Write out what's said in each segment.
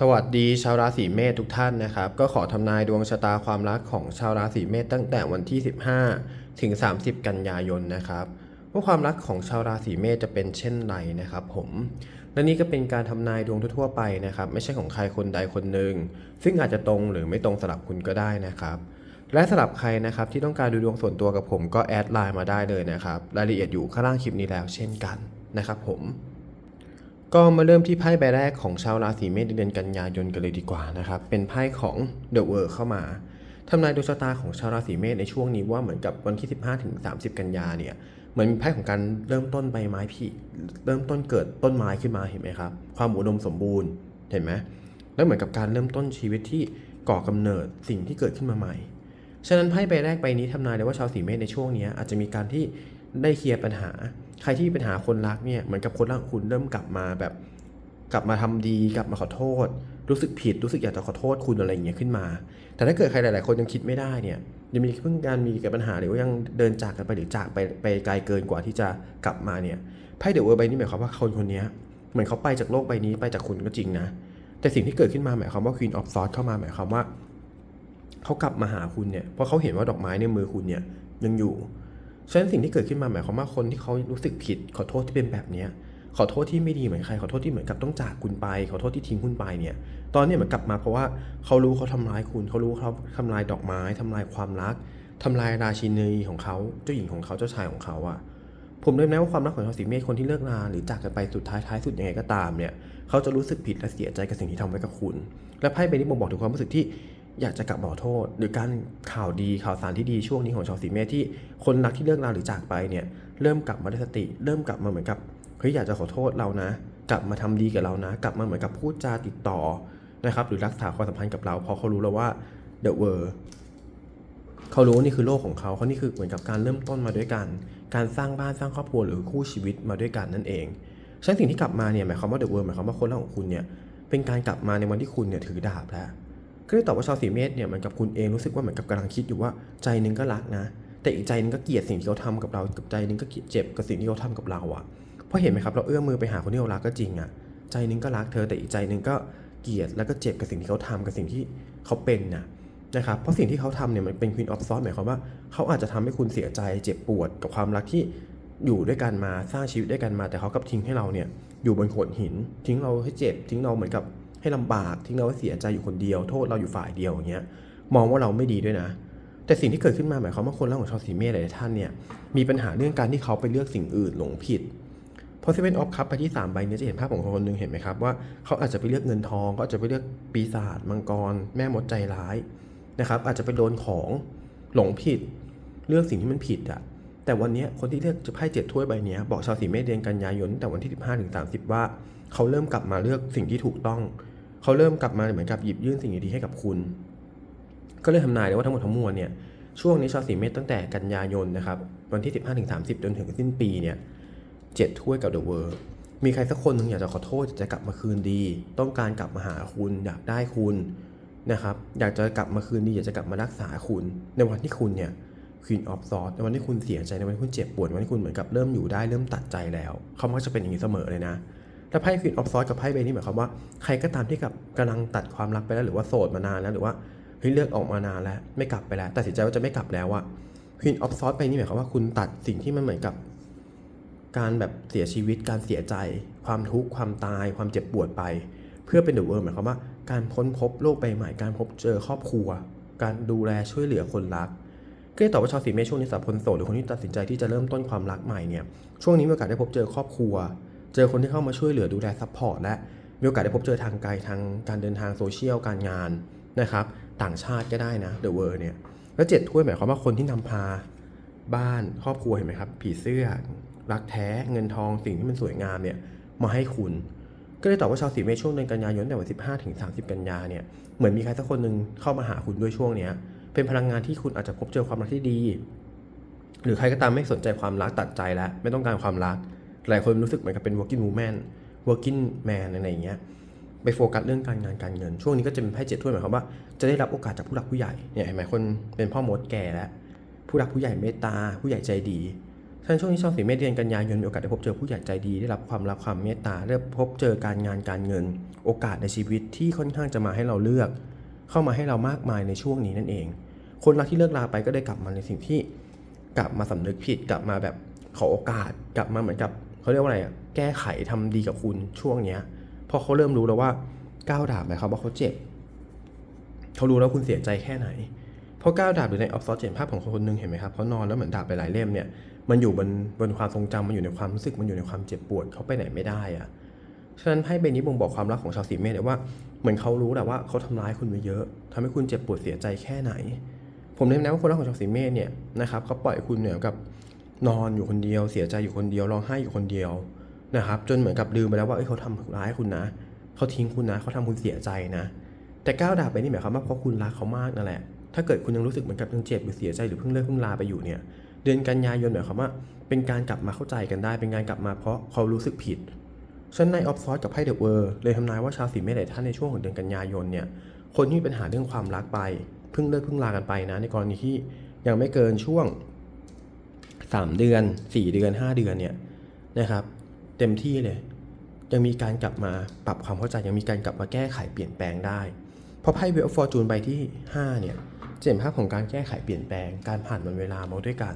สวัสดีชาวราศีเมษทุกท่านนะครับ ก็ขอทำนายดวงชะตาความรักของชาวราศีเมษตั้งแต่วันที่ 15 ถึง 30 กันยายนนะครับว่าความรักของชาวราศีเมษจะเป็นเช่นไรนะครับผมและนี่ก็เป็นการทำนายดวงทั่วๆไปนะครับ ไม่ใช่ของใครคนใดคนหนึ่งซึ่งอาจจะตรงหรือไม่ตรงสลับคุณก็ได้นะครับ และสำหรับใครนะครับที่ต้องการดูดวงส่วนตัวกับผมก็แอดไลน์มาได้เลยนะครับ รายละเอียดอยู่ข้างล่างคลิปนี้แล้วเช่นกันนะครับผม ก็มาเริ่มที่ไพ่ใบแรกของชาวราศีเมษในเดือนกันยายนกันเลยดีกว่านะครับ เป็นไพ่ของ The World เข้ามาทำนายดวงชะตาของชาวราศีเมษในช่วงนี้ว่าเหมือนกับวันที่ 15ถึง30 กันยาเนี่ยเหมือนมีไพ่ของการเริ่มต้นใบไม้ผลิเริ่มต้นเกิดต้นไม้ขึ้นมาเห็นไหมครับ ความอุดมสมบูรณ์เห็นไหมแล้วเหมือนกับการเริ่มต้นชีวิตที่ก่อกำเนิดสิ่งที่เกิดขึ้นมาใหม่ ฉะนั้นไพ่ใบแรกใบนี้ทำนายได้ว่าชาวสีเมษในช่วงนี้อาจจะมีการที่ได้เคลียร์ปัญหา ใครที่มีปัญหาคนรักเนี่ยเหมือนกับคนรักคุณเริ่มกลับมาแบบ กลับมาทำดีกลับมาขอโทษ รู้สึกผิดรู้สึกอยากจะขอโทษคุณอะไรอย่างเงี้ยขึ้นมา แต่ถ้าเกิดใครหลาย ๆ คนยังคิดไม่ได้เนี่ยยังมีเพิ่งการมีกับปัญหาหรือว่ายังเดินจากกันไปหรือจากไปไปไกลเกินกว่าที่จะกลับมาเนี่ยไพ่เดอะเวอร์ใบนี้หมายความว่าคนคนนี้เหมือนเขาไปจากโลกใบนี้ไปจากคุณก็จริงนะแต่สิ่งที่เกิดขึ้นมาหมายความว่า Queen of Swords เข้ามาหมายความว่าเขากลับมาหาคุณเนี่ยเพราะเขาเห็นว่าดอกไม้ในมือคุณเนี่ยยังอยู่ ฉะนั้นสิ่งที่เกิดขึ้นมาหมายความว่าคนที่เขารู้สึกผิด ขอโทษที่เป็นแบบนี้ขอโทษที่ไม่ดีเหมือนใคร ขอโทษที่เหมือนกับต้องจากคุณไป ขอโทษที่ทิ้งคุณไปเนี่ย ตอนนี้เหมือนกลับมาเพราะว่าเขารู้เขาทำร้ายคุณ เขารู้เขาทำลายดอกไม้ทำลายความรักทำลายราชินีของเขา เจ้าหญิงของเขาเจ้าชายของเขาอะผมเลยนะว่าความรักของชาวสีเมษคนที่เลิกลาหรือจากกันไปสุดท้ายท้ายสุดยังไงก็ตามเนี่ย เขาจะรู้สึกผิดและเสียใจกับสิ่งที่ทำไว้กับคุณ และไพ่ใบนี้บ่งบอกถึงความรู้สึกที่ อยากจะกลับมาขอโทษ หรือการข่าวดีข่าวสารที่ดีช่วงนี้ของชาวสีเมษที่คนรักที่เลิกลาหรือจากไปเนี่ยเริ่มกลับมาได้สติ เริ่มกลับมาเหมือนกับเฮ้ยอยากจะขอโทษเรานะ กลับมาทำดีกับเรานะ กลับมาเหมือนกับพูดจาติดต่อนะครับหรือรักษาความสัมพันธ์กับเราเพราะเขารู้แล้วว่า the world เขารู้ว่านี่คือโลกของเขาเขานี่คือเหมือนกับการเริ่มต้นมาด้วยกัน การสร้างบ้านสร้างครอบครัวหรือคู่ชีวิตมาด้วยกันนั่นเองฉะนั้นสิ่งที่กลับมาเนี่ยหมายความว่า the world หมายความว่าคนรักของคุณเนี่ยเป็นการกลับมาในวันที่คุณเนี่ยถือดาบแล้ว ก็เลยตอบว่าชาวสีเมษเนี่ยเหมือนกับคุณเองรู้สึกว่าเหมือนกับกำลังคิดอยู่ว่าใจหนึงก็รักนะ แต่อีกใจนึงก็เกลียดสิ่งที่เขาทำกับเรากับใจนึงก็เกลียดเจ็บกับสิ่งที่เขาทำกับเราอะเพราะเห็นไหมครับเราเอื้อมมือไปหาคนที่เรารักก็จริงอะใจนึงก็รักเธอแต่อีกใจนึงก็เกลียดแล้วก็เจ็บกับสิ่งที่เขาทำกับสิ่งที่เขาเป็นน่ะนะครับเพราะสิ่งที่เขาทำเนี่ยมันเป็น Queen of Swords หมายความว่าเขาอาจจะทำให้คุณเสียใจเจ็บปวดกับความรักที่อยู่ด้วยกันมาสร้างชีวิตด้วยกันมา แต่เขากลับทิ้งให้เราเนี่ยอยู่บนโขดหิน ทิ้งเราให้เจ็บทิ้งเราเหมือนกับ ให้ลำบากทิ้งเราให้เสียใจอยู่คนเดียว โทษเราอยู่ฝ่ายเดียวอย่างเงี้ยมองว่าเราไม่ดีด้วยนะ แต่สิ่งที่เกิดขึ้นมาหมายความว่าคนเรักของชาวสีเมษหลายท่านเนี่ยมีปัญหาเรื่องการที่เขาไปเลือกสิ่งอื่นหลงผิดพอเซเว่นออฟคัพไปที่3ใบเนี้จะเห็นภาพของคนคนหนึ่งเห็นไหมครับว่าเขาอาจจะไปเลือกเงินทองก็อาจจะไปเลือกปีศาจมังกร แม่มดใจร้ายนะครับ อาจจะไปโดนของหลงผิด เลือกสิ่งที่มันผิดอะแต่วันนี้คนที่เลือกจะไพ่เจ็ดถ้วยใบนี้บอกชาวสีเมษเดือนกันยายนแต่วันที่ 15ถึง30 ว่า เขาเริ่มกลับมาเลือกสิ่งที่ถูกต้อง เขาเริ่มกลับมาเหมือนกับหยิบยื่นสิ่งดีๆให้กับคุณ ก็เลยทำนายได้ว่าทั้งหมดทั้งมวลเนี่ยช่วงนี้ชาวสีเมษตั้งแต่กันยายนนะครับวันที่ 15ถึง30 จนถึงสิ้นปีเนี่ยเจ็ดถ้วยกับเดอะเวิร์มีใครสักคนหนึ่งอยากจะขอโทษจะกลับมาคืนดี ต้องการกลับมาหาคุณ อยากได้คุณนะครับอยากจะกลับมาคืนดีอยากจะกลับมารักษาคุณ ในวันที่คุณเนี่ย Queen of Swords ในวันที่คุณเสียใจในวันที่คุณเจ็บปวดวันที่คุณเหมือนกับเริ่มอยู่ได้เริ่มตัดใจแล้ว เขามักจะเป็นอย่างนี้เสมอเลยนะ แต่ไพ่ Queen of Swords กับไพ่ใบนี้หมายความว่าใครก็ตามที่กับกำลังตัดความรักไปแล้วหรือว่าโสดมานานแล้วหรือว่าเฮ้ยเลือกออกมานานแล้วไม่กลับไปแล้วตัดสินใจว่าจะไม่กลับแล้วอะ Queen of Swords ใบนี้หมายความว่าคุณตัดสิ่งที่มันเหมือนกับ การแบบเสียชีวิต การเสียใจ ความทุกข์ความตาย ความเจ็บปวดไป เพื่อเป็นเดอะเวิร์หมายความว่าการพ้นพบโลกใบใหม่การพบเจอครอบครัว การดูแลช่วยเหลือคนรักก็เลยตอบว่าชาวสีเมษช่วงนี้สำหรับคนโสดหรือคนที่ตัดสินใจที่จะเริ่มต้นความรักใหม่เนี่ยช่วงนี้มีโอกาสได้พบเจอครอบครัว เจอคนที่เข้ามาช่วยเหลือดูแลซัพพอร์ตและมีโอกาสได้พบเจอทางไกลทางการเดินทางโซเชียลการงานนะครับต่างชาติก็ได้นะเดอะเวิร์เนี่ยแล้วเจ็ดถ้วยหมายความว่าคนที่นำพาบ้านครอบครัวเห็นไหมครับ ผีเสื้อ รักแท้เงินทองสิ่งที่มันสวยงามเนี่ยมาให้คุณ ก็เลยตอบว่าชาวสีเมษช่วงเดือนกันยายนแต่วัน15ถึง30กันยาเนี่ยเหมือนมีใครสักคนหนึ่งเข้ามาหาคุณด้วยช่วงเนี้ยเป็นพลังงานที่คุณอาจจะพบเจอความรักที่ดี หรือใครก็ตามไม่สนใจความรักตัดใจแล้วไม่ต้องการความรัก หลายคนรู้สึกเหมือนกับเป็น working woman working man อะไรอย่างเงี้ยไปโฟกัสเรื่องการงานการเงิน ช่วงนี้ก็จะเป็นไพ่เจ็ดถ้วยหมายความว่าจะได้รับโอกาสจากผู้หลักผู้ใหญ่เนี่ยเห็นไหมคนเป็นพ่อมดแก่แล้วผู้หลักผู้ใหญ่เมตตา ผู้ใหญ่ใจดีฉะนั้นช่วงนี้ชาวสีเมษเดือนกันยายนมีโอกาสได้พบเจอผู้ใหญ่ใจดีได้รับความรักความเมตตาได้พบเจอการงานการเงิน โอกาสในชีวิตที่ค่อนข้างจะมาให้เราเลือก เข้ามาให้เรามากมายในช่วงนี้นั่นเอง คนรักที่เลิกลาไปก็ได้กลับมาในสิ่งที่ กลับมาสำนึกผิดกลับมาแบบขอโอกาส กลับมาเหมือนกับ เขาเรียกว่าอะไรอะแก้ไขทำดีกับคุณช่วงเนี้ยเพอเขาเริ่มรู้แล้วว่าก้าวดาบหมายความว่าเขาเจ็บเขารู้แล้วคุณเสียใจแค่ไหน เพราะก้าวดาบหรือในออฟซอสเห็นภาพของคนหนึ่งเห็นไหมครับเขานอนแล้วเหมือนดาบไปหลายเล่มเนี่ยมันอยู่บนบนความทรงจำมันอยู่ในความรู้สึกมันอยู่ในความเจ็บปวดเขาไปไหนไม่ได้อะฉะนั้นไพ่ใบนี้บ่งบอกความรักของชาวสีเมษเลยว่าเหมือนเขารู้แหละว่าเขาทำร้ายคุณไปเยอะทำให้คุณเจ็บปวดเสียใจแค่ไหน ผมเน้นนะว่าคนรักของชาวสีเมษเนี่ยนะครับเขาปล่อยคุณเหนี่ยกับ นอนอยู่คนเดียว เสียใจอยู่คนเดียวร้องไห้อยู่คนเดียวนะครับ จนเหมือนกับลืมไปแล้วว่าเอ้ยเขาทำร้ายคุณนะเขาทิ้งคุณนะเขาทำคุณเสียใจนะ แต่ก้าวดาบไปนี่หมายความว่าเพราะคุณรักเขามากนั่นแหละ ถ้าเกิดคุณยังรู้สึกเหมือนกับยังเจ็บหรือเสียใจหรือเพิ่งเลิกเพิ่งลาไปอยู่เนี่ย เดือนกันยายนหมายความว่า เป็นการกลับมาเข้าใจกันได้ เป็นการกลับมาเพราะเขารู้สึกผิดฉะนันในออฟซอสกับไพ่เดอะเวอร์เลยทำนายว่าชาวสีเมษหลายท่านในช่วงของเดือนกันยายนเนี่ยคนที่มีปัญหาเรื่องความรักไปเพิ่งเลิกเพิ่งลากันไปนะ ในกรณีที่ยังไม่เกินช่วง 3 เดือน 4 เดือน 5 เดือนเนี่ยนะครับ เต็มที่เลย ยังมีการกลับมาปรับความเข้าใจยังมีการกลับมาแก้ไขเปลี่ยนแปลงได้ เพราะไพ่เวลฟอร์จูนใบที่ 5 เนี่ยจะเห็นภาพของการแก้ไขเปลี่ยนแปลงการผ่านวันเวลามาด้วยกัน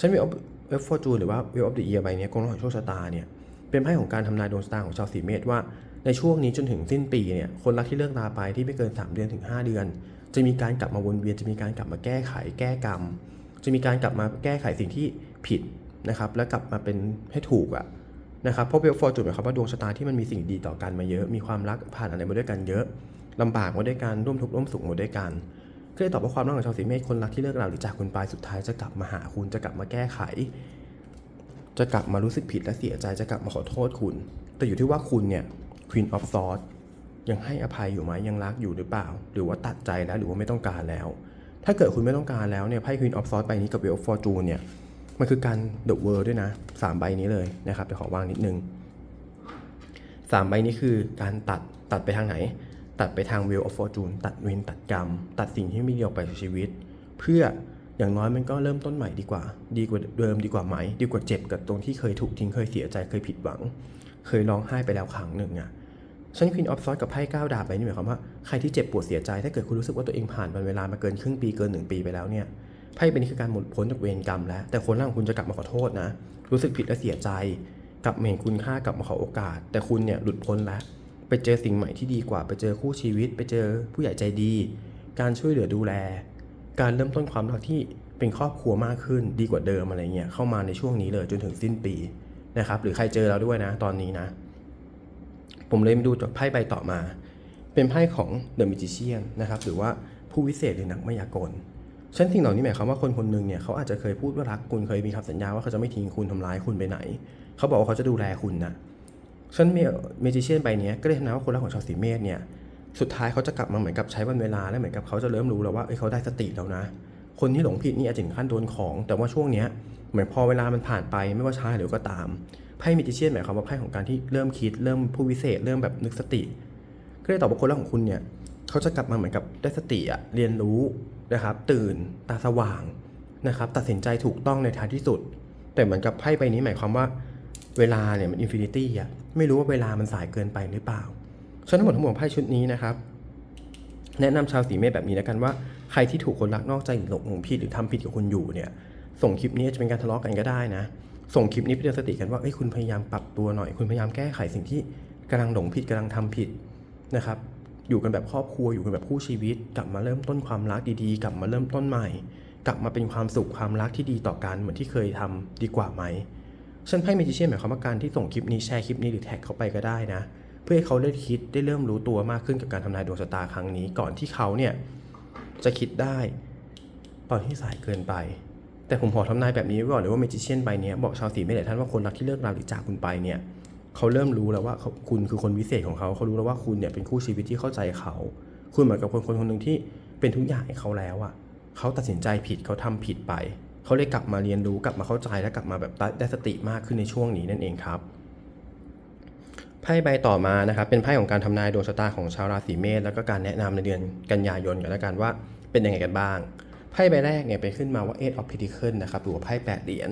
ฉันเวลเวลฟอร์จูนหรือว่าเวลออฟเดอะเอียใบเนี้ยกองของโชคชะตาเนี่ยเป็นไพ่ของการทำนายดวงชะตาของชาวสีเมษว่าในช่วงนี้จนถึงสิ้นปีเนี่ยคนรักที่เลิกลาไปที่ไม่เกิน 3 เดือนถึง 5 เดือน จะมีการกลับมาวนเวียนจะมีการกลับมาแก้ไขแก้กรรม จะมีการกลับมาแก้ไขสิ่งที่ผิดนะครับ และกลับมาเป็นให้ถูกอะนะครับเพราะเวลฟอร์จูนหมายความว่าดวงชะตาที่มันมีสิ่งดีต่อกันมาเยอะ มีความรักผ่านอะไรมาด้วยกันเยอะลำบากมาด้วยกันร่วมทุกข์ร่วมสุขมาด้วยกันก็เลยตอบว่าความรักของชาวสีเมษคนรักที่เลิกราหรือจากคุณไปสุดท้ายจะกลับมาหาคุณจะกลับมาแก้ไข จะกลับมารู้สึกผิดและเสียใจจะกลับมาขอโทษคุณ แต่อยู่ที่ว่าคุณเนี่ย Queen of Swords ยังให้อภัยอยู่ไหมยังรักอยู่หรือเปล่า หรือว่าตัดใจแล้วหรือว่าไม่ต้องการแล้ว ถ้าเกิดคุณไม่ต้องการแล้วเนี่ยไพ่ Queen of Swords ใบนี้กับ Wheel of Fortune เนี่ยมันคือการ The World ด้วยนะสามใบนี้เลยนะครับเดี๋ยวขอวางนิดนึงสามใบนี้คือการตัดตัดไปทางไหน ตัดไปทาง Wheel of Fortune ตัดเวรตัดกรรม ตัดสิ่งที่ไม่ดีออกไปจากชีวิต เพื่ออย่างน้อยมันก็เริ่มต้นใหม่ดีกว่า ดีกว่าเดิมดีกว่าไหม ดีกว่าเจ็บกับตรงที่เคยถูกทิ้งเคยเสียใจเคยผิดหวัง เคยร้องไห้ไปแล้วครั้งหนึ่งอะ ฉันควีนออฟซอสกับไพ่ก้าวดาบไปนี่หมายความว่าใครที่เจ็บปวดเสียใจถ้าเกิดคุณรู้สึกว่าตัวเองผ่านวันเวลามาเกินครึ่งปีเกินหนึ่งปีไปแล้วเนี่ยไพ่เป็นนี่คือการหมดพ้นจากเวรกรรมแล้ว แต่คนร่างคุณจะกลับมาขอโทษนะ รู้สึกผิดและเสียใจ กลับมาเห็นคุณค่ากลับมาขอโอกาส แต่คุณเนี่ยหลุดพ้นแล้ว ไปเจอสิ่งใหม่ที่ดีกว่า ไปเจอคู่ชีวิต ไปเจอผู้ใหญ่ใจดี การช่วยเหลือดูแล การเริ่มต้นความรักที่เป็นครอบครัวมากขึ้นดีกว่าเดิมอะไรเงี้ยเข้ามาในช่วงนี้เลยจนถึงสิ้นปีนะครับหรือใครเจอแล้วด้วยนะ ตอนนี้นะ ผมเลยมาดูจากไพ่ใบต่อมา เป็นไพ่ของ The Magician นนะครับหรือว่าผู้วิเศษหรือนักมายากลฉันสิ่งเหล่านี้หมายความว่าคนคนหนึ่งเนี่ยเขาอาจจะเคยพูดว่ารักคุณเคยมีคำสัญญาว่าเขาจะไม่ทิ้งคุณทำร้ายคุณไปไหน เขาบอกว่าเขาจะดูแลคุณนะฉันเมจิเชียนใบนี้ก็เลยทำนายว่าคนรักของชาวสีเมษเนี่ยสุดท้ายเขาจะกลับมาเหมือนกับใช้วันเวลาและเหมือนกับเขาจะเริ่มรู้แล้วว่าเอ้ยเขาได้สติแล้วนะ คนที่หลงผิดนี่อาจจะถึงขั้นโดนของ แต่ว่าช่วงเนี้ย เหมือนพอเวลามันผ่านไปไม่ว่าช้าหรือก็ตามไพ่มิจิเชียนหมายความว่าไพ่ของการที่เริ่มคิดเริ่มผู้วิเศษ เริ่มแบบนึกสติ ก็เลยตอบว่าคนรักของคุณเนี่ยเขาจะกลับมาเหมือนกับได้สติอะเรียนรู้นะครับ ตื่นตาสว่างนะครับ ตัดสินใจถูกต้องในท้ายที่สุด แต่เหมือนกับไพ่ใบนี้หมายความว่าเวลาเนี่ยมันอินฟินิตี้อะไม่รู้ว่าเวลามันสายเกินไปหรือเปล่าฉะนั้นทั้งหมดทั้งมวลของไพ่ชุดนี้นะครับ แนะนำชาวสีเมษแบบนี้แล้วกันว่าใครที่ถูกคนรักนอกใจหรือหลงผิดหรือทำผิดกับคุณอยู่เนี่ย ส่งคลิปนี้จะเป็นการทะเลาะกันก็ได้นะ ส่งคลิปนี้ไปเตือนสติกันว่าเอ้ยคุณพยายามปรับตัวหน่อย คุณพยายามแก้ไขสิ่งที่กำลังหลงผิดกำลังทำผิดนะครับ อยู่กันแบบครอบครัวอยู่กันแบบคู่ชีวิต กลับมาเริ่มต้นความรักดีๆ กลับมาเริ่มต้นใหม่ กลับมาเป็นความสุขความรักที่ดีต่อกันเหมือนที่เคยทำดีกว่าไหมฉันไพ่เมจิเชียนหมายความว่าการที่ส่งคลิปนี้แชร์คลิปนี้หรือแท็กเขาไปก็ได้นะ เพื่อให้เขาได้คิดได้เริ่มรู้ตัวมากขึ้นกับการทำนายดวงชะตาครั้งนี้ ก่อนที่เขาเนี่ยจะคิดได้ ตอนที่สายเกินไป แต่ผมขอทำนายแบบนี้ไว้ก่อนเลยว่าเมจิเชียนใบนี้บอกชาวสีไม่หลายท่านว่าคนรักที่เลิกราหรือจากคุณไปเนี่ยเขาเริ่มรู้แล้วว่าคุณคือคนวิเศษของเขาเขารู้แล้วว่าคุณเนี่ยเป็นคู่ชีวิตที่เข้าใจเขา คุณเหมือนกับคนคนคนหนึ่งที่เป็นทุกอย่างให้เขาแล้วอะเขาตัดสินใจผิดเขาทำผิดไป เขาเลยกลับมาเรียนรู้กลับมาเข้าใจและกลับมาแบบได้สติมากขึ้นในช่วงนี้นั่นเองครับไพ่ใบต่อมานะครับเป็นไพ่ของการทำนายดวงชะตาของชาวราศีเมษแล้วก็การแนะนำในเดือนกันยายนกันแล้วกันว่าเป็นยังไงกันบ้าง ไพ่ใบแรกเนี่ยเป็นขึ้นมาว่า Eight of Pentacles นะครับหรือว่าไพ่แปดเหรียญ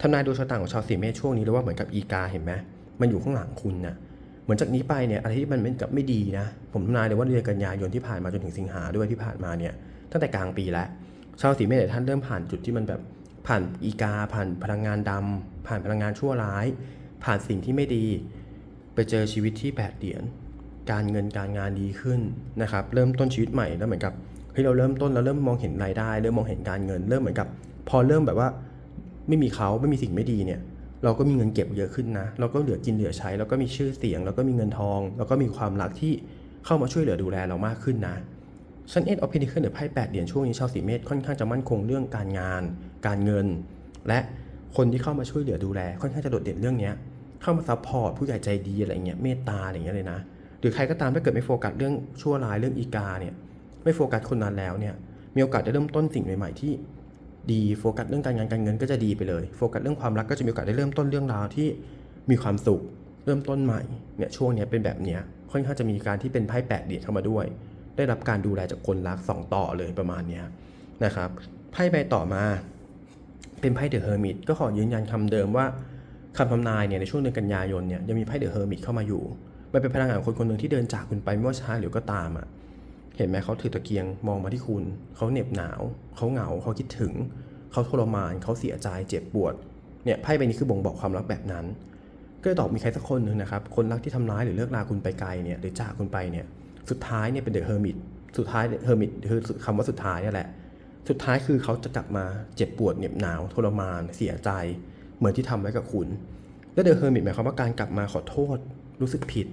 ทำนายดวงชะตาของชาวสีเมษช่วงนี้เรียกว่าเหมือนกับอีกาเห็นไหมมันอยู่ข้างหลังคุณนะเหมือนจากนี้ไปเนี่ยอะไรที่มันเป็นกับไม่ดีนะ ผมทำนายเลยว่าเดือนกันยายนที่ผ่านมาจนถึงสิงหาด้วยที่ผ่านมาเนี่ยตั้งแต่กลางปีแล้ว ชาวสีเมษหลายท่านเริ่มผ่านจุดที่มันแบบผ่านอีกา ผ่านพลังงานดำผ่านพลังงานชั่วร้าย ผ่านสิ่งที่ไม่ดี ไปเจอชีวิตที่แปดเหรียญการเงินการงานดีขึ้นนะครับ เริ่มต้นชีวิตใหม่แล้วเหมือนกับ เฮ้ยเราเริ่มต้นเราเริ่มมองเห็นรายได้ เริ่มมองเห็นการเงิน เริ่มเหมือนกับ พอเริ่มแบบว่า ไม่มีเขาไม่มีสิ่งไม่ดีเนี่ยเราก็มีเงินเก็บเยอะขึ้นนะ เราก็เหลือกินเหลือใช้แล้วก็มีชื่อเสียงแล้วก็มีเงินทองแล้วก็มีความรักที่เข้ามาช่วยเหลือดูแลเรามากขึ้นนะซันเอ็ดออฟเพนิเคิลหรือไพ่แปดเหรียญช่วงนี้ชาวสีเมษค่อนข้างจะมั่นคงเรื่องการงาน การเงิน และคนที่เข้ามาช่วยเหลือดูแล ค่อนข้างจะโดดเด่นเรื่องเนี้ยเข้ามาซัพพอร์ตผู้ใหญ่ใจดีอะไรเงี้ยเมตตาอะไรเงี้ยเลยนะ หรือใครก็ตามถ้าเกิดไม่โฟกัสเรื่องชั่วร้ายเรื่องอีกาเนี่ย ไม่โฟกัสคนนั้นแล้วเนี่ยมีโอกาสได้เริ่มต้นสิ่งใหม่ๆที่ดีโฟกัสเรื่องการงานการเงินก็จะดีไปเลยโฟกัสเรื่องความรักก็จะมีโอกาสได้เริ่มต้นเรื่องราวที่มีความสุข เริ่มต้นใหม่เนี่ยช่วงนี้เป็นแบบเนี้ยค่อนข้างจะมีการที่เป็นไพ่แปดเหรียญเข้ามาด้วย ได้รับการดูแลจากคนรักสองต่อเลยประมาณเนี้ยนะครับไพ่ใบต่อมาเป็นไพ่เดอะเฮอร์มิตก็ขอยืนยันคำเดิมว่าคำทำนายเนี่ยในช่วงเดือนกันยายนเนี่ยยังมีไพ่เดอะเฮอร์มิตเข้ามาอยู่ มันเป็นพลังงานของคนคนหนึ่งที่เดินจากคุณไปไม่ว่าช้าหรือก็ตามอะ เห็นไหมเขาถือตะเกียงมองมาที่คุณ เขาเหน็บหนาว เขาเหงา เขาคิดถึง เขาทรมาน เขาเสียใจ เจ็บปวด เนี่ยไพ่ใบนี้คือบ่งบอกความรักแบบนั้น ก็เลยตอบมีใครสักคนหนึ่งนะครับ คนรักที่ทำร้ายหรือเลิกลาคุณไปไกลเนี่ย หรือจากคุณไปเนี่ย สุดท้ายเนี่ยเป็นเดอะเฮอร์มิต สุดท้ายเฮอร์มิตคือคำว่าสุดท้ายนี่แหละ สุดท้ายคือเขาจะกลับมาเจ็บปวดเหน็บหนาว ทรมาน เสียใจ เหมือนที่ทำไว้กับคุณและเดอะเฮอร์มิตหมายความว่าการกลับมาขอโทษ รู้สึกผิด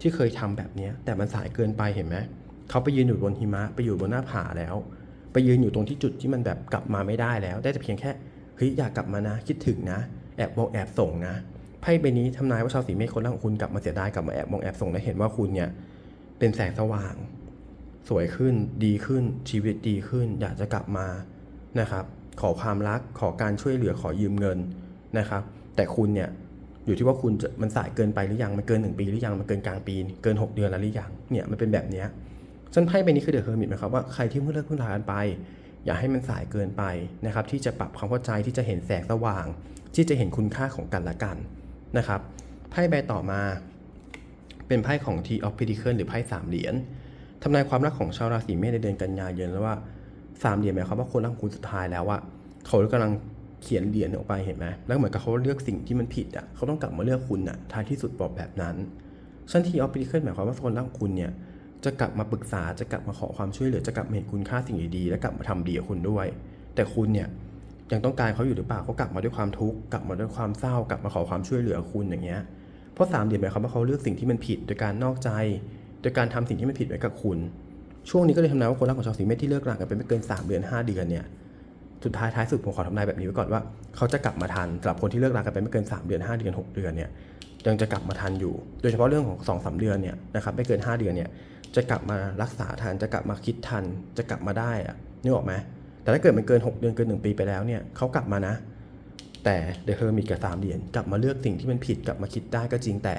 ที่เคยทำแบบนี้แต่มันสายเกินไปเห็นไหม เขาไปยืนอยู่บนหิมะไปอยู่บนหน้าผาแล้ว ไปยืนอยู่ตรงที่จุดที่มันแบบกลับมาไม่ได้แล้ว ได้แต่เพียงแค่เฮ้ยอยากกลับมานะ คิดถึงนะ แอบบอกแอบส่งนะไพ่ใบนี้ทำนายว่าชาวสีเมษคนรักของคุณกลับมาเสียดายกลับมาแอบมองแอบส่งและเห็นว่าคุณเนี่ยเป็นแสงสว่าง สวยขึ้นดีขึ้นชีวิตดีขึ้น อยากจะกลับมานะครับขอความรักขอการช่วยเหลือขอยืมเงินนะครับแต่คุณเนี่ยอยู่ที่ว่าคุณจะมันสายเกินไปหรือยังมันเกินหนึ่งปีหรือยังมันเกินกลางปี เกิน 6 เดือนแล้วหรือยังเนี่ยมันเป็นแบบเนี้ย ฉันไพ่ใบนี้คือเดอะเฮอร์มิตนะครับว่าใครที่เพิ่งเลิกเพิ่งลากันไป อย่าให้มันสายเกินไปนะครับที่จะปรับความเข้าใจที่จะเห็นแสงสว่าง ที่จะเห็นคุณค่าของกันและกันนะครับไพ่ใบต่อมา เป็นไพ่ของ T of Pentacles หรือไพ่สามเหรียญทำนายความรักของชาวราศีเมษในเดือนกันยายนแล้วว่าสามเหรียญหมายความว่าคนรักคุณสุดท้ายแล้วว่าเขากำลังเขียนเหรียญออกไปเห็นไหมแล้วเหมือนกับเขาเลือกสิ่งที่มันผิดอะเขาต้องกลับมาเลือกคุณอะท้ายที่สุดบอกแบบนั้นชั้นทีออฟฟิเคิลหมายความว่าคนรักคุณเนี่ย จะกลับมาปรึกษาจะกลับมาขอความช่วยเหลือจะกลับมาเห็นคุณค่าสิ่งดีๆและกลับมาทำดีกับคุณด้วย แต่คุณเนี่ยยังต้องการเขาอยู่หรือเปล่าเขากลับมาด้วยความทุกข์กลับมาด้วยความเศร้ากลับมาขอความช่วยเหลือคุณอย่างเงี้ยเพราะสามเหรียญหมายความว่าเขาเลือกสิ่งที่มันผิดโดยการนอกใจ โดยการทำสิ่งที่ไม่ผิดไว้กับคุณ ช่วงนี้ก็เลยทำนายว่าคนรักของชาวสีเมษที่เลิกรากันไปไม่เกิน 3 เดือน 5 เดือนเนี่ยสุดท้ายท้ายสุดผมขอทำนายแบบนี้ไว้ก่อนว่าเขาจะกลับมาทันสำหรับคนที่เลิกรากันไปไม่เกิน 3 เดือน 5 เดือน 6 เดือนเนี่ยยังจะกลับมาทันอยู่ โดยเฉพาะเรื่องของ2อสเดือนเนี่ยนะครับไม่เกิน 5 เดือนเนี่ย จะกลับมารักษาทัน จะกลับมาคิดทัน จะกลับมาได้อะนึกออกไหมแต่ถ้าเกิดมันเกิน 6 เดือนเกิน 1 ปีไปแล้วเนี่ยเขากลับมานะ แต่เดอะเฮอร์มิตกับสามเหรียญกลับมาเลือกสิ่งที่มันผิดกลับมาคิดได้ก็จริงแต่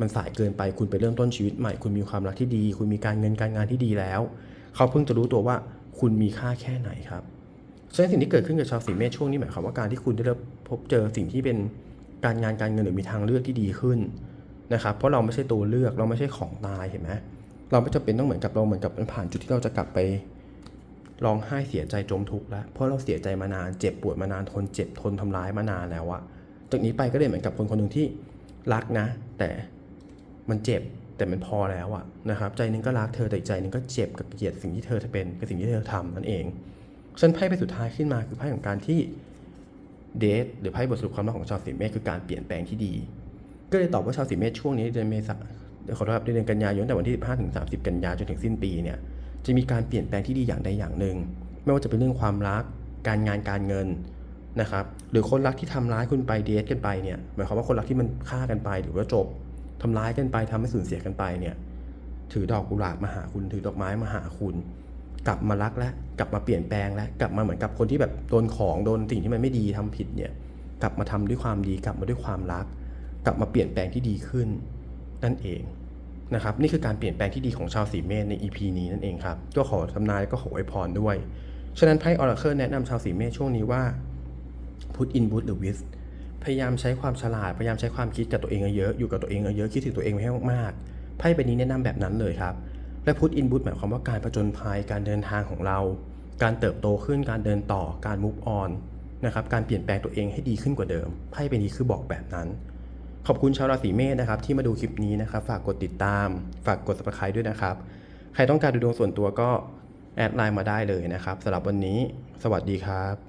มันสายเกินไปคุณไปเริ่มต้นชีวิตใหม่ คุณมีความรักที่ดี คุณมีการเงินการงานที่ดีแล้ว เขาเพิ่งจะรู้ตัวว่าคุณมีค่าแค่ไหนครับฉะนั้นสิ่งที่เกิดขึ้นกับชาวสีเมษช่วงนี้หมายความว่าการที่คุณได้รับพบเจอสิ่งที่เป็นการงานการเงินหรือมีทางเลือกที่ดีขึ้นนะครับเพราะเราไม่ใช่ตัวเลือกเราไม่ใช่ของตายเห็นไหม เราไม่จำเป็นต้องเหมือนกับเราเหมือนกับมันผ่านจุดที่เราจะกลับไปร้องไห้เสียใจจมทุกข์แล้ว เพราะเราเสียใจมานานเจ็บปวดมานานทนเจ็บทนทำร้ายมานานแล้วอะจากนี้ไปก็เลยเหมือนกับคนคนหนึ่งที่รักนะ แต่มันเจ็บแต่มันพอแล้วอะนะครับ ใจนึงก็รักเธอแต่อีกใจนึงก็เจ็บกับเกลียดสิ่งที่เธอเป็นกับสิ่งที่เธอทำนั่นเองฉันไพ่ใบสุดท้ายขึ้นมาคือไพ่ของการที่เดทหรือไพ่บทสรุปความรักของชาวสีเมษคือการเปลี่ยนแปลงที่ดี ก็เลยตอบว่าชาวสีเมษช่วงนี้เดือนเมษา ขอโทษครับในเดือนกันยายนแต่วันที่15ถึง30 กันยายนจนถึงสิ้นปีเนี่ยจะมีการเปลี่ยนแปลงที่ดีอย่างใดอย่างหนึ่ง ไม่ว่าจะเป็นเรื่องความรัก การงานการเงินนะครับหรือคนรักที่ทำร้ายคุณไปเดทกันไปเนี่ยหมายความว่าคนรักที่มันฆ่ากันไปหรือว่าจบทำร้ายกันไปทำให้สูญเสียกันไปเนี่ยถือดอกกุหลาบมาหาคุณถือดอกไม้มาหาคุณ กลับมารักแล้วกลับมาเปลี่ยนแปลงแล้วกลับมาเหมือนกับคนที่แบบโดนของโดนสิ่งที่มันไม่ดีทำผิดเนี่ยกลับมาทำด้วยความดีกลับมาด้วยความรัก กลับมาเปลี่ยนแปลงที่ดีขึ้นนั่นเอง นะครับนี่คือการเปลี่ยนแปลงที่ดีของชาวสีเมษใน EP นี้นั่นเองครับ ก็ขอทำนายก็ขออวยพรด้วย ฉะนั้นไพ่ออร์เคิลแนะนำชาวสีเมษช่วงนี้ว่า put in boot หรือ with พยายามใช้ความฉลาด พยายามใช้ความคิดกับตัวเองเยอะๆอยู่กับตัวเองเยอะๆคิดถึงตัวเองให้มากๆไพ่ใบนี้แนะนำแบบนั้นเลยครับ และพุทอินบุตหมายความว่าการผจญภัยการเดินทางของเรา การเติบโตขึ้นการเดินต่อการมุกออนนะครับการเปลี่ยนแปลงตัวเองให้ดีขึ้นกว่าเดิมไพ่ใบนี้คือบอกแบบนั้น ขอบคุณชาวราศีเมษนะครับที่มาดูคลิปนี้นะครับ ฝากกดติดตาม ฝากกด subscribe ด้วยนะครับ ใครต้องการดูดวงส่วนตัวก็แอดไลน์มาได้เลยนะครับสำหรับวันนี้ สวัสดีครับ